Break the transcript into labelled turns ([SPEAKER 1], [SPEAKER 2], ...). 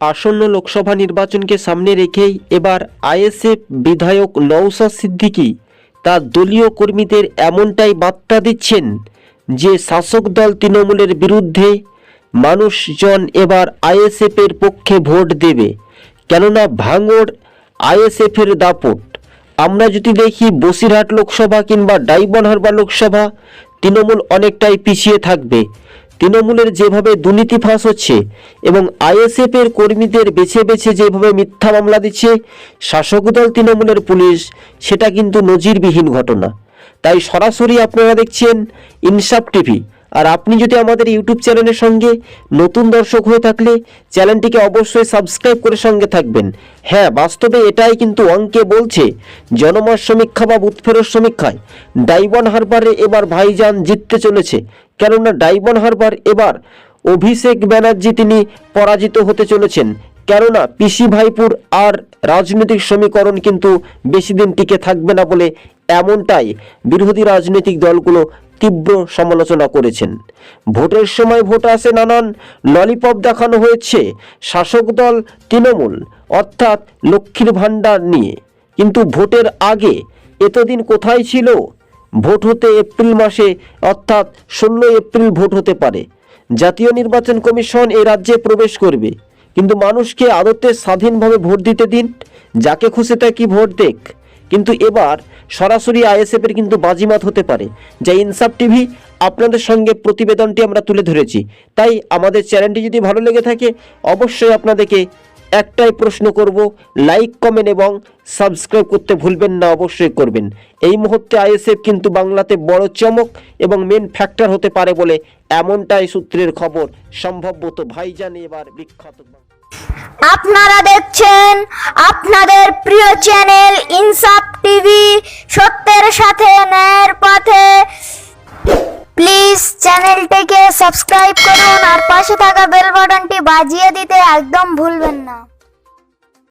[SPEAKER 1] আসন্ন লোকসভা নির্বাচনকে সামনে রেখেই এবার আইএসএফ বিধায়ক নওশাদ সিদ্দিকী তার দলীয় কর্মীদের এমনটাই বার্তা দিচ্ছেন যে শাসক দল তৃণমূলের বিরুদ্ধে মানুষজন এবার আইএসএফের পক্ষে ভোট দেবে। কেননা ভাঙড় আইএসএফের দাপট। আমরা যদি দেখি বসিরহাট লোকসভা কিংবা ডাইবন হারবার লোকসভা, তৃণমূল অনেকটাই পিছিয়ে থাকবে। তৃণমূলের যেভাবে দুর্নীতি ফাঁস হচ্ছে এবং আইএসএফ এর কর্মীদের বেছে বেছে যেভাবে মিথ্যা মামলা দিচ্ছে, শাসক দল তৃণমূলের পুলিশ, সেটা কিন্তু নজিরবিহীন ঘটনা। তাই সরাসরি আপনারা দেখছেন ইনসাফ টিভি। আর আপনি যদি আমাদের ইউটিউব চ্যানেলের সঙ্গে নতুন দর্শক হয়ে থাকলে চ্যানেলটিকে অবশ্যই সাবস্ক্রাইব করে সঙ্গে থাকবেন। হ্যাঁ বাস্তবে এটাই কিন্তু অঙ্কে বলছে, জনমত সমীক্ষা বা বুথ ফেরত সমীক্ষায় ডাইবন হারবারে এবার ভাইজান জিততে চলেছে। কেননা ডাইবন হারবার এবার অভিষেক ব্যানার্জি তিনি পরাজিত হতে চলেছেন। কেননা পিসি ভাইপুর আর রাজনৈতিক সমীকরণ কিন্তু বেশি দিন টিকে থাকবে না বলে এমনটাই বিরোধী রাজনৈতিক দলগুলো তীব্র সমালোচনা করেছেন। ভোটের সময় ভোট আসে নানান ললিপপ দেখানো হয়েছে শাসক দল তৃণমূল, অর্থাৎ লক্ষ্মীর ভাণ্ডার নিয়ে। কিন্তু ভোটের আগে এতদিন কোথায় ছিল? ভোট হতে এপ্রিল মাসে, অর্থাৎ ষোলো এপ্রিল ভোট হতে পারে। জাতীয় নির্বাচন কমিশন এই রাজ্যে প্রবেশ করবে। কিন্তু মানুষকে আদতে স্বাধীনভাবে ভোট দিতে দিন, যাকে খুশি তাকে ভোট দেখ। কিন্তু এবার সরাসরি আইএসএফের কিন্তু বাজিমাত হতে পারে। যা ইনসাফ টিভি, আপনাদের সঙ্গে প্রতিবেদনটি আমরা তুলে ধরেছি। তাই আমাদের চ্যানেলটি যদি ভালো লেগে থাকে, অবশ্যই আপনাদেরকে একটাই প্রশ্ন করব, লাইক, কমেন্ট এবং সাবস্ক্রাইব করতে ভুলবেন না, অবশ্যই করবেন। এই মুহূর্তে আইএসএফ কিন্তু বাংলাতে বড় চমক এবং মেন ফ্যাক্টর হতে পারে বলে এমনটাই সূত্রের খবর। সম্ভবত ভাইজান এবার বিখ্যাত
[SPEAKER 2] আপনারা দেখছেন আপনাদের প্রিয় চ্যানেল ইনসাফ টিভি সত্যের সাথে ন্যায়ের পথে। প্লিজ চ্যানেলটিকে সাবস্ক্রাইব করুন আর পাশে থাকা বেল বাটনটি বাজিয়ে দিতে একদম ভুলবেন না।